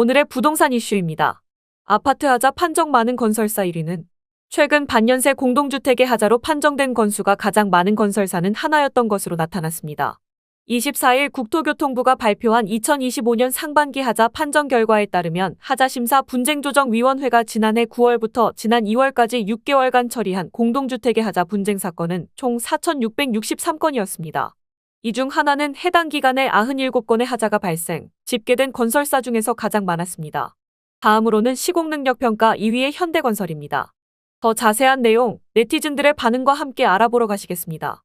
오늘의 부동산 이슈입니다. 아파트 하자 판정 많은 건설사 1위는 최근 반년새 공동주택의 하자로 판정된 건수가 가장 많은 건설사는 하나였던 것으로 나타났습니다. 24일 국토교통부가 발표한 2025년 상반기 하자 판정 결과에 따르면 하자심사 분쟁조정위원회가 지난해 9월부터 지난 2월까지 6개월간 처리한 공동주택의 하자 분쟁 사건은 총 4,663건이었습니다. 이 중 하나는 해당 기간에 97건의 하자가 발생, 집계된 건설사 중에서 가장 많았습니다. 다음으로는 시공능력평가 2위의 현대건설입니다. 더 자세한 내용, 네티즌들의 반응과 함께 알아보러 가시겠습니다.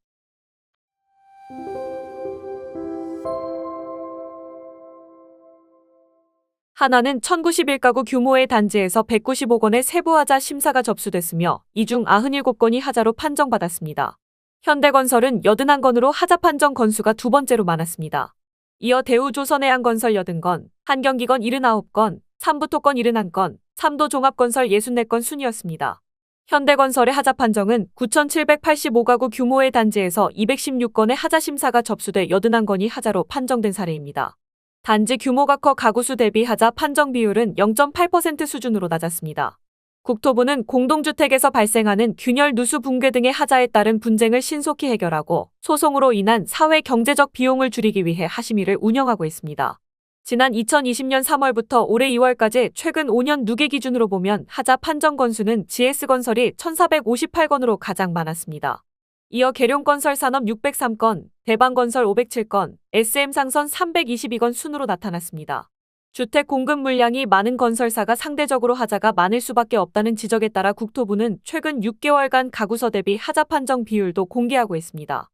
하나는 1091가구 규모의 단지에서 195건의 세부하자 심사가 접수됐으며 이 중 97건이 하자로 판정받았습니다. 현대건설은 81건으로 하자 판정 건수가 두 번째로 많았습니다. 이어 대우조선해양건설 80건, 한경기건 79건, 삼부토건 71건, 삼도종합건설 64건 순이었습니다. 현대건설의 하자 판정은 9,785가구 규모의 단지에서 216건의 하자 심사가 접수돼 81건이 하자로 판정된 사례입니다. 단지 규모가 커 가구수 대비 하자 판정 비율은 0.8% 수준으로 낮았습니다. 국토부는 공동주택에서 발생하는 균열 누수 붕괴 등의 하자에 따른 분쟁을 신속히 해결하고 소송으로 인한 사회 경제적 비용을 줄이기 위해 하심위를 운영하고 있습니다. 지난 2020년 3월부터 올해 2월까지 최근 5년 누계 기준으로 보면 하자 판정 건수는 GS건설이 1,458건으로 가장 많았습니다. 이어 계룡건설 산업 603건, 대방건설 507건, SM상선 322건 순으로 나타났습니다. 주택 공급 물량이 많은 건설사가 상대적으로 하자가 많을 수밖에 없다는 지적에 따라 국토부는 최근 6개월간 가구서 대비 하자 판정 비율도 공개하고 있습니다.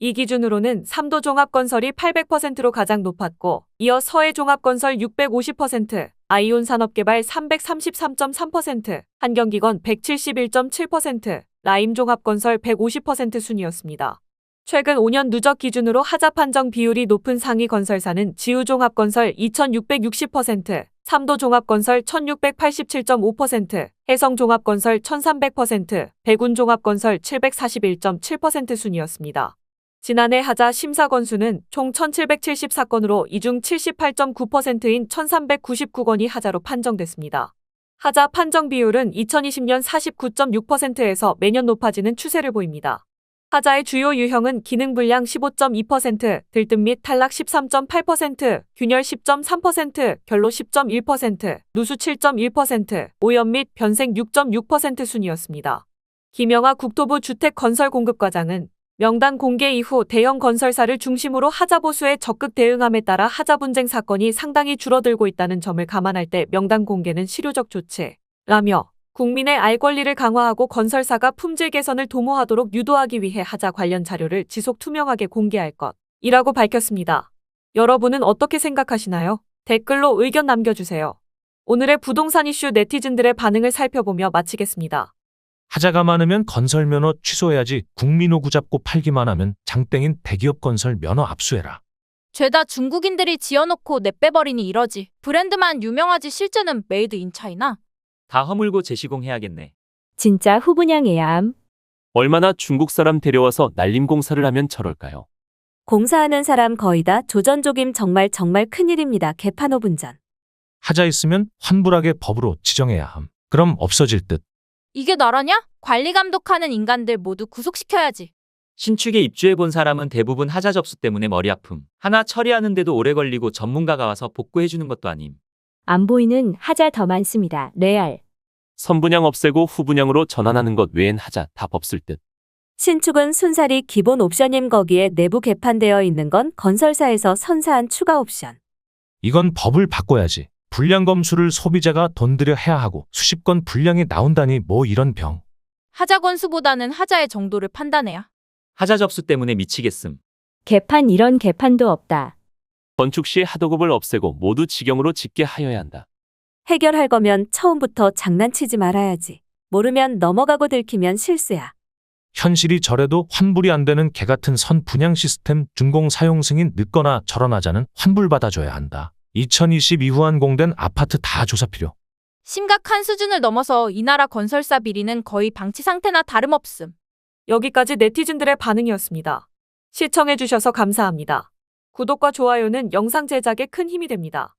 이 기준으로는 삼도 종합건설이 800%로 가장 높았고, 이어 서해 종합건설 650%, 아이온 산업개발 333.3%, 한경기건 171.7%, 라임 종합건설 150% 순이었습니다. 최근 5년 누적 기준으로 하자 판정 비율이 높은 상위 건설사는 지우종합건설 2660%, 삼도종합건설 1687.5%, 해성종합건설 1300%, 백운종합건설 741.7% 순이었습니다. 지난해 하자 심사 건수는 총 1774건으로 이 중 78.9%인 1399건이 하자로 판정됐습니다. 하자 판정 비율은 2020년 49.6%에서 매년 높아지는 추세를 보입니다. 하자의 주요 유형은 기능 불량 15.2%, 들뜸 및 탈락 13.8%, 균열 10.3%, 결로 10.1%, 누수 7.1%, 오염 및 변생 6.6% 순이었습니다. 김영하 국토부 주택건설공급과장은 명단 공개 이후 대형 건설사를 중심으로 하자 보수에 적극 대응함에 따라 하자 분쟁 사건이 상당히 줄어들고 있다는 점을 감안할 때 명단 공개는 실효적 조치라며 국민의 알 권리를 강화하고 건설사가 품질 개선을 도모하도록 유도하기 위해 하자 관련 자료를 지속 투명하게 공개할 것이라고 밝혔습니다. 여러분은 어떻게 생각하시나요? 댓글로 의견 남겨주세요. 오늘의 부동산 이슈 네티즌들의 반응을 살펴보며 마치겠습니다. 하자가 많으면 건설 면허 취소해야지 국민호구 잡고 팔기만 하면 장땡인 대기업 건설 면허 압수해라. 죄다 중국인들이 지어놓고 내빼버리니 이러지. 브랜드만 유명하지 실제는 메이드 인 차이나? 다 허물고 재시공해야겠네. 진짜 후분양해야 함. 얼마나 중국 사람 데려와서 날림 공사를 하면 저럴까요? 공사하는 사람 거의 다 조전조김 정말 정말 큰일입니다. 개판호 분전. 하자 있으면 환불하게 법으로 지정해야 함. 그럼 없어질 듯. 이게 나라냐? 관리 감독하는 인간들 모두 구속시켜야지. 신축에 입주해 본 사람은 대부분 하자 접수 때문에 머리 아픔. 하나 처리하는데도 오래 걸리고 전문가가 와서 복구해 주는 것도 아님. 안 보이는 하자 더 많습니다. 레알. 선분양 없애고 후분양으로 전환하는 것 외엔 하자 다 법쓸 듯. 신축은 순살이 기본 옵션임 거기에 내부 개판되어 있는 건 건설사에서 선사한 추가 옵션. 이건 법을 바꿔야지. 불량 검수를 소비자가 돈 들여 해야 하고 수십 건 불량이 나온다니 뭐 이런 병. 하자 건수보다는 하자의 정도를 판단해야. 하자 접수 때문에 미치겠음. 개판 이런 개판도 없다. 건축 시 하도급을 없애고 모두 직영으로 짓게 하여야 한다. 해결할 거면 처음부터 장난치지 말아야지. 모르면 넘어가고 들키면 실수야. 현실이 저래도 환불이 안 되는 개 같은 선 분양 시스템 준공 사용 승인 늦거나 절원하자는 환불 받아줘야 한다. 2020 이후 완공된 아파트 다 조사 필요. 심각한 수준을 넘어서 이 나라 건설사 비리는 거의 방치 상태나 다름없음. 여기까지 네티즌들의 반응이었습니다. 시청해주셔서 감사합니다. 구독과 좋아요는 영상 제작에 큰 힘이 됩니다.